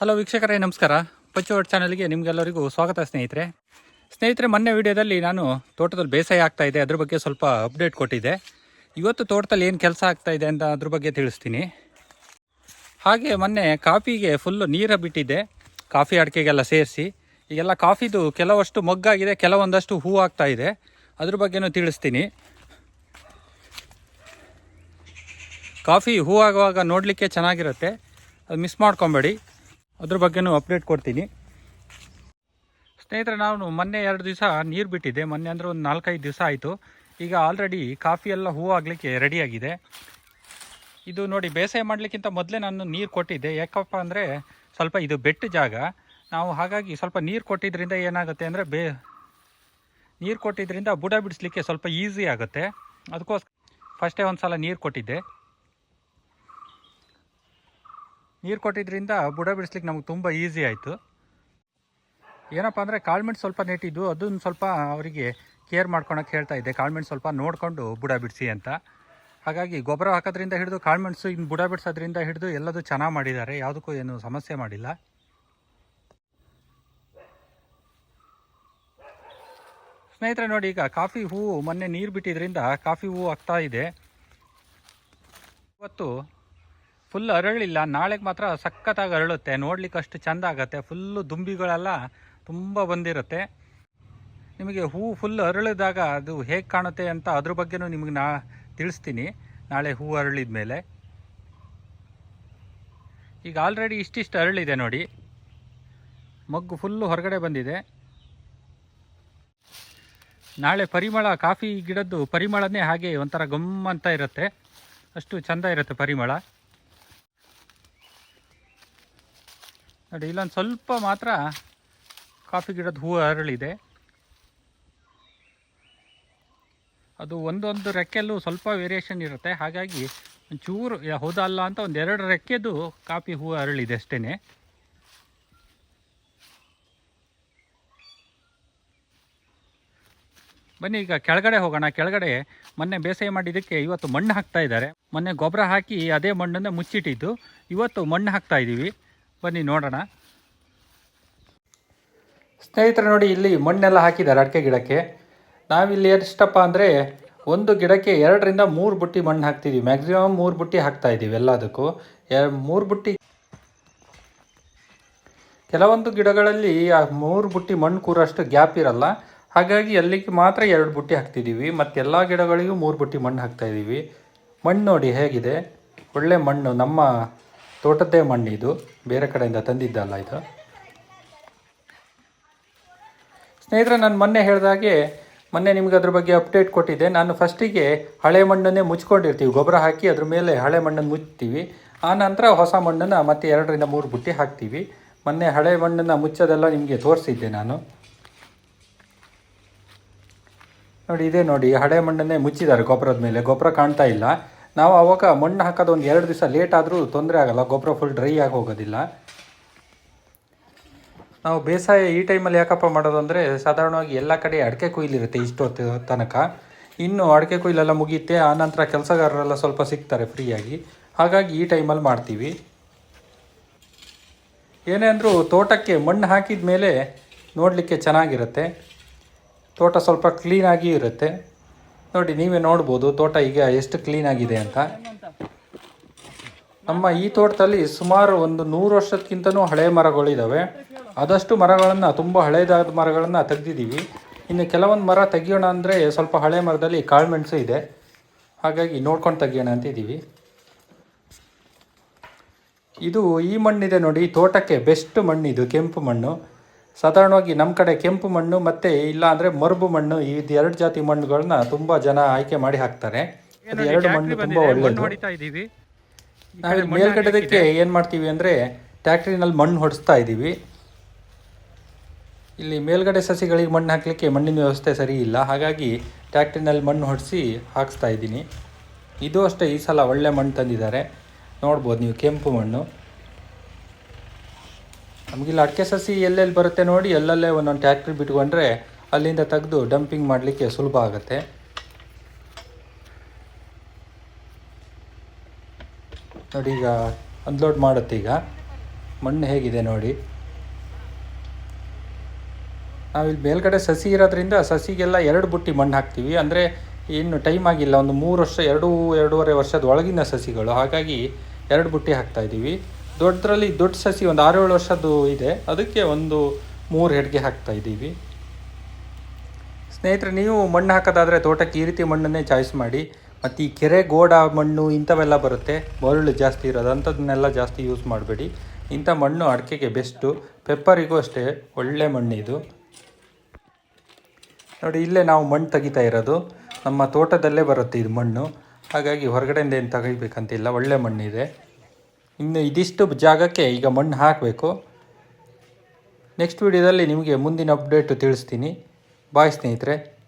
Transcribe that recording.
Hello ವೀಕ್ಷಕರೇ, ನಮಸ್ಕಾರ. ಪಚ್ಚೋಟ್ ಚಾನಲ್ಗೆ ನಿಮಗೆಲ್ಲರಿಗೂ ಸ್ವಾಗತ ಸ್ನೇಹಿತರೆ. ಸ್ನೇಹಿತರೆ, ಮೊನ್ನೆ ವಿಡಿಯೋದಲ್ಲಿ ನಾನು ತೋಟದಲ್ಲಿ ಬೇಸಾಯ ಆಗ್ತಾ ಇದೆ. ಅದ್ರ ಬಗ್ಗೆ ಸ್ವಲ್ಪ ಅಪ್ಡೇಟ್ ಕೊಟ್ಟಿದ್ದೆ. ಇವತ್ತು ತೋಟದಲ್ಲಿ ಏನು ಕೆಲಸ ಆಗ್ತಾ ಇದೆ ಅಂತ ಅದ್ರ ಬಗ್ಗೆ ತಿಳಿಸ್ತೀನಿ. ಹಾಗೆ ಮೊನ್ನೆ ಕಾಫಿಗೆ ಫುಲ್ಲು ನೀರು ಬಿಟ್ಟಿದ್ದೆ. ಕಾಫಿ ಅಡಿಕೆಗೆಲ್ಲ ಸೇರಿಸಿ. ಈಗೆಲ್ಲ ಕಾಫಿದು ಕೆಲವಷ್ಟು ಮೊಗ್ಗಾಗಿದೆ, ಕೆಲವೊಂದಷ್ಟು ಹೂ ಆಗ್ತಾ ಇದೆ. ಅದ್ರ ಬಗ್ಗೆನೂ ತಿಳಿಸ್ತೀನಿ. ಕಾಫಿ ಹೂ ಆಗುವಾಗ ನೋಡಲಿಕ್ಕೆ ಚೆನ್ನಾಗಿರುತ್ತೆ. ಅದು ಮಿಸ್ ಮಾಡ್ಕೊಬೇಡಿ. ಅದ್ರ ಬಗ್ಗೆನೂ ಅಪ್ಡೇಟ್ ಕೊಡ್ತೀನಿ. ಸ್ನೇಹಿತರೆ, ನಾನು ಮೊನ್ನೆ ಎರಡು ದಿವಸ ನೀರು ಬಿಟ್ಟಿದ್ದೆ. ಮೊನ್ನೆ ಅಂದರೆ ಒಂದು ನಾಲ್ಕೈದು ದಿವಸ ಆಯಿತು. ಈಗ ಆಲ್ರೆಡಿ ಕಾಫಿ ಎಲ್ಲ ಹೂ ಆಗಲಿಕ್ಕೆ ರೆಡಿಯಾಗಿದೆ ಇದು ನೋಡಿ, ಬೇಸಾಯ ಮಾಡಲಿಕ್ಕಿಂತ ಮೊದಲೇ ನಾನು ನೀರು ಕೊಟ್ಟಿದ್ದೆ. ಯಾಕಪ್ಪ ಅಂದರೆ ಸ್ವಲ್ಪ ಇದು ಬೆಟ್ಟ ಜಾಗ. ನಾವು ಹಾಗಾಗಿ ಸ್ವಲ್ಪ ನೀರು ಕೊಟ್ಟಿದ್ದರಿಂದ ಏನಾಗುತ್ತೆ ಅಂದರೆ ಬೇ ನೀರು ಕೊಟ್ಟಿದ್ದರಿಂದ ಬುಡ ಬಿಡಿಸ್ಲಿಕ್ಕೆ ಸ್ವಲ್ಪ ಈಸಿ ಆಗುತ್ತೆ. ಅದಕ್ಕೋಸ್ಕರ ಫಸ್ಟೇ ಒಂದು ಸಲ ನೀರು ಕೊಟ್ಟಿದ್ದೆ. ನೀರು ಕೊಟ್ಟಿದ್ದರಿಂದ ಬುಡ ಬಿಡಿಸ್ಲಿಕ್ಕೆ ನಮಗೆ ತುಂಬ ಈಸಿ ಆಯಿತು. ಏನಪ್ಪ ಅಂದರೆ ಕಾಳ್ಮೆಣ್ಸು ಸ್ವಲ್ಪ ನೆಟ್ಟಿದ್ದು ಅದನ್ನು ಸ್ವಲ್ಪ ಅವರಿಗೆ ಕೇರ್ ಮಾಡ್ಕೊಳಕ್ಕೆ ಹೇಳ್ತಾ ಇದ್ದೆ. ಕಾಳ್ಮೆಣ್ಸು ಸ್ವಲ್ಪ ನೋಡಿಕೊಂಡು ಬುಡ ಬಿಡಿಸಿ ಅಂತ. ಹಾಗಾಗಿ ಗೊಬ್ಬರ ಹಾಕೋದ್ರಿಂದ ಹಿಡಿದು ಕಾಳ್ಮೆಣ್ಸು ಇನ್ನು ಬುಡ ಬಿಡಿಸೋದ್ರಿಂದ ಹಿಡಿದು ಎಲ್ಲದೂ ಚೆನ್ನಾಗಿ ಮಾಡಿದ್ದಾರೆ. ಯಾವುದಕ್ಕೂ ಏನು ಸಮಸ್ಯೆ ಮಾಡಿಲ್ಲ. ಸ್ನೇಹಿತರೆ ನೋಡಿ, ಈಗ ಕಾಫಿ ಹೂವು ಮೊನ್ನೆ ನೀರು ಬಿಟ್ಟಿದ್ರಿಂದ ಕಾಫಿ ಹೂವು ಆಗ್ತಾ ಇದೆ. ಇವತ್ತು ಫುಲ್ ಅರಳಿಲ್ಲ. ನಾಳೆಗೆ ಮಾತ್ರ ಸಖತ್ತಾಗಿ ಅರಳುತ್ತೆ. ನೋಡ್ಲಿಕ್ಕೆ ಅಷ್ಟು ಚೆಂದ ಆಗುತ್ತೆ. ಫುಲ್ಲು ದುಂಬಿಗಳೆಲ್ಲ ತುಂಬ ಬಂದಿರುತ್ತೆ. ನಿಮಗೆ ಹೂ ಫುಲ್ ಅರಳಿದಾಗ ಅದು ಹೇಗೆ ಕಾಣುತ್ತೆ ಅಂತ ಅದ್ರ ಬಗ್ಗೆನೂ ನಿಮಗೆ ನಾ ತಿಳಿಸ್ತೀನಿ. ನಾಳೆ ಹೂ ಅರಳಿದ ಮೇಲೆ ಈಗ ಆಲ್ರೆಡಿ ಇಷ್ಟಿಷ್ಟು ಅರಳಿದೆ ನೋಡಿ. ಮಗ್ಗು ಫುಲ್ಲು ಹೊರಗಡೆ ಬಂದಿದೆ. ನಾಳೆ ಪರಿಮಳ, ಕಾಫಿ ಗಿಡದ್ದು ಪರಿಮಳನೇ ಹಾಗೆ ಒಂಥರ ಗಮ್ ಅಂತ ಇರುತ್ತೆ. ಅಷ್ಟು ಚೆಂದ ಇರುತ್ತೆ ಪರಿಮಳ. ನೋಡಿ, ಇಲ್ಲೊಂದು ಸ್ವಲ್ಪ ಮಾತ್ರ ಕಾಫಿ ಗಿಡದ ಹೂವು ಅರಳಿದೆ. ಅದು ಒಂದೊಂದು ರೆಕ್ಕೆಲ್ಲೂ ಸ್ವಲ್ಪ ವೇರಿಯೇಷನ್ ಇರುತ್ತೆ. ಹಾಗಾಗಿ ಒಂಚೂರು ಹೋದಲ್ಲ ಅಂತ ಒಂದು ಎರಡು ರೆಕ್ಕೆದು ಕಾಫಿ ಹೂ ಅರಳಿದೆ ಅಷ್ಟೇ ಬನ್ನಿ, ಈಗ ಕೆಳಗಡೆ ಹೋಗೋಣ. ಕೆಳಗಡೆ ಮೊನ್ನೆ ಬೇಸಾಯ ಮಾಡಿದ್ದಕ್ಕೆ ಇವತ್ತು ಮಣ್ಣು ಹಾಕ್ತಾ ಇದ್ದಾರೆ. ಮೊನ್ನೆ ಗೊಬ್ಬರ ಹಾಕಿ ಅದೇ ಮಣ್ಣನ್ನು ಮುಚ್ಚಿಟ್ಟಿದ್ದು. ಇವತ್ತು ಮಣ್ಣು ಹಾಕ್ತಾ ಇದ್ದೀವಿ ಬನ್ನಿ ನೋಡೋಣ. ಸ್ನೇಹಿತರೆ ನೋಡಿ, ಇಲ್ಲಿ ಮಣ್ಣೆಲ್ಲ ಹಾಕಿದ್ದಾರೆ ಅಡಿಕೆ ಗಿಡಕ್ಕೆ. ನಾವಿಲ್ಲಿ ಎಷ್ಟಪ್ಪ ಅಂದರೆ ಒಂದು ಗಿಡಕ್ಕೆ ಎರಡರಿಂದ ಮೂರು ಬುಟ್ಟಿ ಮಣ್ಣು ಹಾಕ್ತಿದ್ದೀವಿ ಮ್ಯಾಕ್ಸಿಮಮ್ ಮೂರು ಬುಟ್ಟಿ ಹಾಕ್ತಾ ಇದ್ದೀವಿ ಎಲ್ಲದಕ್ಕೂ. ಮೂರು ಬುಟ್ಟಿ ಕೆಲವೊಂದು ಗಿಡಗಳಲ್ಲಿ ಆ ಮೂರು ಬುಟ್ಟಿ ಮಣ್ಣು ಕೂರೋಷ್ಟು ಗ್ಯಾಪ್ ಇರಲ್ಲ. ಹಾಗಾಗಿ ಅಲ್ಲಿಗೆ ಮಾತ್ರ ಎರಡು ಬುಟ್ಟಿ ಹಾಕ್ತಿದ್ದೀವಿ ಮತ್ತು ಎಲ್ಲ ಗಿಡಗಳಿಗೂ ಮೂರು ಬುಟ್ಟಿ ಮಣ್ಣು ಹಾಕ್ತಾ ಇದ್ದೀವಿ ಮಣ್ಣು ನೋಡಿ ಹೇಗಿದೆ. ಒಳ್ಳೆ ಮಣ್ಣು. ನಮ್ಮ ತೋಟದ್ದೇ ಮಣ್ಣು ಇದು. ಬೇರೆ ಕಡೆಯಿಂದ ತಂದಿದ್ದಲ್ಲ ಇದು. ಸ್ನೇಹಿತರೆ, ನಾನು ಮೊನ್ನೆ ಹೇಳಿದಾಗೆ ಮೊನ್ನೆ ನಿಮ್ಗೆ ಅದ್ರ ಬಗ್ಗೆ ಅಪ್ಡೇಟ್ ಕೊಟ್ಟಿದ್ದೆ. ನಾನು ಫಸ್ಟಿಗೆ ಹಳೆ ಮಣ್ಣನ್ನೇ ಮುಚ್ಕೊಂಡಿರ್ತೀವಿ. ಗೊಬ್ಬರ ಹಾಕಿ ಅದ್ರ ಮೇಲೆ ಹಳೆ ಮಣ್ಣನ್ನು ಮುಚ್ತೀವಿ ಆ ನಂತರ ಹೊಸ ಮಣ್ಣನ್ನು ಮತ್ತೆ ಎರಡರಿಂದ ಮೂರು ಬುಟ್ಟಿ ಹಾಕ್ತೀವಿ. ಮೊನ್ನೆ ಹಳೆ ಮಣ್ಣನ್ನು ಮುಚ್ಚೋದೆಲ್ಲ ನಿಮಗೆ ತೋರಿಸಿದ್ದೆ ನಾನು. ನೋಡಿ, ಇದೇ ನೋಡಿ, ಹಳೆ ಮಣ್ಣನ್ನೇ ಮುಚ್ಚಿದ್ದಾರೆ ಗೊಬ್ಬರದ ಮೇಲೆ. ಗೊಬ್ಬರ ಕಾಣ್ತಾ ಇಲ್ಲ. ನಾವು ಅವಾಗ ಮಣ್ಣು ಹಾಕೋದು ಒಂದು ಎರಡು ದಿವಸ ಲೇಟ್ ಆದರೂ ತೊಂದರೆ ಆಗೋಲ್ಲ, ಗೊಬ್ಬರ ಫುಲ್ ಡ್ರೈ ಆಗಿ ಹೋಗೋದಿಲ್ಲ. ನಾವು ಬೇಸಾಯ ಈ ಟೈಮಲ್ಲಿ ಯಾಕಪ್ಪ ಮಾಡೋದು ಅಂದರೆ ಸಾಧಾರಣವಾಗಿ ಎಲ್ಲ ಕಡೆ ಅಡಿಕೆ ಕೊಯ್ಲಿರುತ್ತೆ ಇಷ್ಟೊತ್ತು ತನಕ. ಇನ್ನು ಅಡಿಕೆ ಕೊಯ್ಲೆಲ್ಲ ಮುಗಿಯುತ್ತೆ ಆನಂತರ ಕೆಲಸಗಾರರೆಲ್ಲ ಸ್ವಲ್ಪ ಸಿಗ್ತಾರೆ ಫ್ರೀಯಾಗಿ ಹಾಗಾಗಿ ಈ ಟೈಮಲ್ಲಿ ಮಾಡ್ತೀವಿ. ಏನೇ ಅಂದರೂ ತೋಟಕ್ಕೆ ಮಣ್ಣು ಹಾಕಿದ ಮೇಲೆ ನೋಡಲಿಕ್ಕೆ ಚೆನ್ನಾಗಿರುತ್ತೆ. ತೋಟ ಸ್ವಲ್ಪ ಕ್ಲೀನಾಗಿ ಇರುತ್ತೆ. ನೋಡಿ, ನೀವೇ ನೋಡ್ಬೋದು, ತೋಟ ಈಗ ಎಷ್ಟು ಕ್ಲೀನಾಗಿದೆ ಅಂತ. ನಮ್ಮ ಈ ತೋಟದಲ್ಲಿ ಸುಮಾರು ಒಂದು ನೂರು ವರ್ಷಕ್ಕಿಂತನೂ ಹಳೆ ಮರಗಳಿದ್ದಾವೆ ಆದಷ್ಟು ಮರಗಳನ್ನು, ತುಂಬ ಹಳೇದಾದ ಮರಗಳನ್ನು ತೆಗೆದಿದ್ದೀವಿ. ಇನ್ನು ಕೆಲವೊಂದು ಮರ ತೆಗಿಯೋಣ ಅಂದರೆ ಸ್ವಲ್ಪ ಹಳೆ ಮರದಲ್ಲಿ ಕಾಳುಮೆಣಸು ಇದೆ. ಹಾಗಾಗಿ ನೋಡ್ಕೊಂಡು ತೆಗಿಯೋಣ ಅಂತ ಇದ್ದೀವಿ. ಇದು ಈ ಮಣ್ಣಿದೆ ನೋಡಿ, ತೋಟಕ್ಕೆ ಬೆಸ್ಟ್ ಮಣ್ಣಿದು, ಕೆಂಪು ಮಣ್ಣು. ಸಾಧಾರಣವಾಗಿ ನಮ್ಮ ಕಡೆ ಕೆಂಪು ಮಣ್ಣು ಮತ್ತು ಇಲ್ಲ ಅಂದರೆ ಮರುಬು ಮಣ್ಣು ಇದು ಎರಡು ಜಾತಿ ಮಣ್ಣುಗಳನ್ನ ತುಂಬ ಜನ ಆಯ್ಕೆ ಮಾಡಿ ಹಾಕ್ತಾರೆ. ಅದು ಎರಡು ಮಣ್ಣು ತುಂಬ ಒಳ್ಳೆಯದು ನಾವು ಮೇಲ್ಗಡೆದಕ್ಕೆ ಏನು ಮಾಡ್ತೀವಿ ಅಂದರೆ ಟ್ಯಾಕ್ಟ್ರಿನಲ್ಲಿ ಮಣ್ಣು ಹೊಡಿಸ್ತಾ ಇದ್ದೀವಿ ಇಲ್ಲಿ ಮೇಲ್ಗಡೆ ಸಸಿಗಳಿಗೆ ಮಣ್ಣು ಹಾಕಲಿಕ್ಕೆ ಮಣ್ಣಿನ ವ್ಯವಸ್ಥೆ ಸರಿ ಇಲ್ಲ. ಹಾಗಾಗಿ ಟ್ಯಾಕ್ಟ್ರಿನಲ್ಲಿ ಮಣ್ಣು ಹೊಡಿಸಿ ಹಾಕಿಸ್ತಾ ಇದ್ದೀನಿ ಇದು ಅಷ್ಟೇ ಈ ಸಲ ಒಳ್ಳೆ ಮಣ್ಣು ತಂದಿದ್ದಾರೆ. ನೋಡ್ಬೋದು ನೀವು ಕೆಂಪು ಮಣ್ಣು. ನಮಗಿಲ್ಲಿ ಅಡಿಕೆ ಸಸಿ ಎಲ್ಲೆಲ್ಲಿ ಬರುತ್ತೆ ನೋಡಿ ಎಲ್ಲಲ್ಲೇ ಒಂದೊಂದು ಟ್ಯಾಕ್ಟ್ರಿ ಬಿಟ್ಕೊಂಡ್ರೆ ಅಲ್ಲಿಂದ ತೆಗೆದು ಡಂಪಿಂಗ್ ಮಾಡಲಿಕ್ಕೆ ಸುಲಭ ಆಗುತ್ತೆ. ನೋಡಿ ಈಗ ಅನ್ಲೋಡ್ ಮಾಡುತ್ತೆ ಈಗ. ಮಣ್ಣು ಹೇಗಿದೆ ನೋಡಿ. ನಾವಿಲ್ಲಿ ಮೇಲ್ಗಡೆ ಸಸಿ ಇರೋದ್ರಿಂದ ಸಸಿಗೆಲ್ಲ ಎರಡು ಬುಟ್ಟಿ ಮಣ್ಣು ಹಾಕ್ತೀವಿ. ಅಂದರೆ ಇನ್ನು ಟೈಮ್ ಆಗಿಲ್ಲ. ಒಂದು ಮೂರು ವರ್ಷ, ಎರಡು, ಎರಡೂವರೆ ವರ್ಷದ ಒಳಗಿನ ಸಸಿಗಳು. ಹಾಗಾಗಿ ಎರಡು ಬುಟ್ಟಿ ಹಾಕ್ತಾ ಇದ್ದೀವಿ. ದೊಡ್ಡದ್ರಲ್ಲಿ ದೊಡ್ಡ ಸಸಿ ಒಂದು ಆರು ಏಳು ವರ್ಷದ್ದು ಇದೆ. ಅದಕ್ಕೆ ಒಂದು ಮೂರು ಹೆಡ್ಗೆ ಹಾಕ್ತಾ ಇದ್ದೀವಿ. ಸ್ನೇಹಿತರೆ, ನೀವು ಮಣ್ಣು ಹಾಕೋದಾದರೆ ತೋಟಕ್ಕೆ ಈ ರೀತಿ ಮಣ್ಣನ್ನೇ ಚಾಯ್ಸ್ ಮಾಡಿ. ಮತ್ತು ಈ ಕೆರೆ, ಗೋಡ ಮಣ್ಣು ಇಂಥವೆಲ್ಲ ಬರುತ್ತೆ. ಮರಳು ಜಾಸ್ತಿ ಇರೋದು ಅಂಥದ್ದನ್ನೆಲ್ಲ ಜಾಸ್ತಿ ಯೂಸ್ ಮಾಡಬೇಡಿ. ಇಂಥ ಮಣ್ಣು ಅಡಿಕೆಗೆ ಬೆಸ್ಟು. ಪೆಪ್ಪರಿಗೂ ಅಷ್ಟೇ ಒಳ್ಳೆ ಮಣ್ಣು ಇದು ನೋಡಿ, ಇಲ್ಲೇ ನಾವು ಮಣ್ಣು ತೆಗಿತಾ ಇರೋದು. ನಮ್ಮ ತೋಟದಲ್ಲೇ ಬರುತ್ತೆ ಇದು ಮಣ್ಣು. ಹಾಗಾಗಿ ಹೊರಗಡೆಯಿಂದ ಏನು ತೆಗಿಬೇಕಂತಿಲ್ಲ. ಒಳ್ಳೆ ಮಣ್ಣಿದೆ. ಇನ್ನು ಇದಿಷ್ಟು ಜಾಗಕ್ಕೆ ಈಗ ಮಣ್ಣು ಹಾಕಬೇಕು. ನೆಕ್ಸ್ಟ್ ವಿಡಿಯೋದಲ್ಲಿ ನಿಮಗೆ ಮುಂದಿನ ಅಪ್ಡೇಟು ತಿಳಿಸ್ತೀನಿ. ಬಾಯ್ ಸ್ನೇಹಿತರೆ.